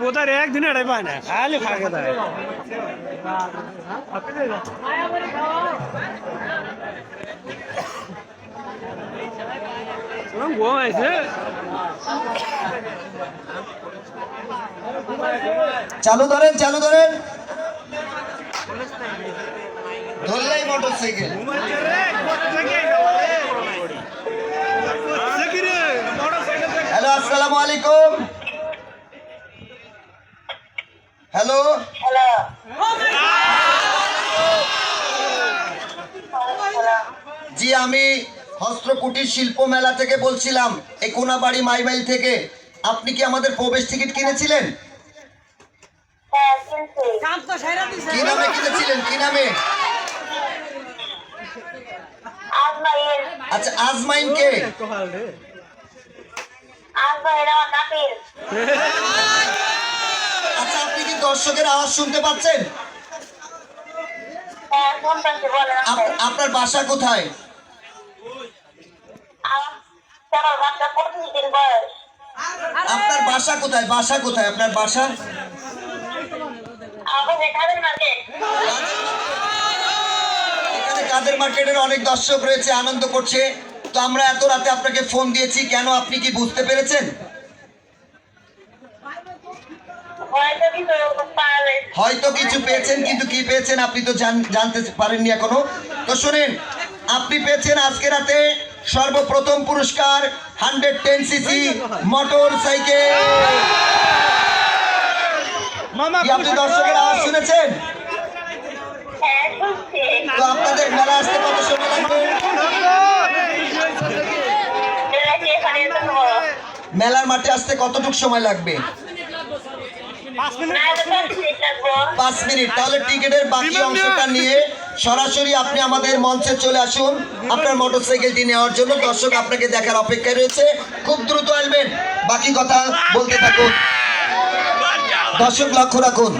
বোধার একদিন এটাই পায় না খালি ফাঁকে দেয় ঘুম চালু ধরেন চালু ধরেন ধরলেই মোটরসাইকেল হ্যালো আসসালামু আলাইকুম হ্যালো হ্যালো জি আমি হস্ত্র কুটির শিল্প মেলা থেকে বলছিলাম এই কোনাবাড়ি মাইমাইল থেকে। আপনি কি আমাদের প্রবেশ টিকিট কিনেছিলেন? হ্যাঁ কি নামে কিনেছিলেন? কি নামে? আচ্ছা আজমাইন কে? আজমাইল আমার কি দর্শকের আওয়াজ শুনতে পাচ্ছেন? হ্যাঁ আপনার বাসা কোথায়? আপনার বাসা কোথায় বাসা কোথায়? আপনার বাসা? এখানে কাদের মার্কেটের অনেক দর্শক রয়েছে আনন্দ করছে। তো আমরা এত রাতে আপনাকে ফোন দিয়েছি কেন আপনি কি বুঝতে পেরেছেন? হয়তো কিছু পেয়েছেন কিন্তু কি পেয়েছেন আপনি তো জানতে পারেননি এখনও। তো শুনেন আপনি পেয়েছেন আজকে রাতে সর্বপ্রথম পুরস্কার hundred ten CC motorcycle. আপনি দর্শকের আওয়াজ শুনেছেন? তো আপনাদের মেলা আসতে কত সময় লাগবে? মেলার মাঠে আসতে কতটুকু সময় লাগবো? পাঁচ মিনিট তাহলে টিকিটের বাকি অংশটা নিয়ে সরাসরি আপনি আমাদের মঞ্চে চলে আসুন আপনার মোটরসাইকেলটি নেওয়ার জন্য। দর্শক আপনাকে দেখার অপেক্ষায় রয়েছে। খুব দ্রুত আসবেন। বাকি কথা বলতে থাকুন। দর্শক লক্ষ্য রাখুন।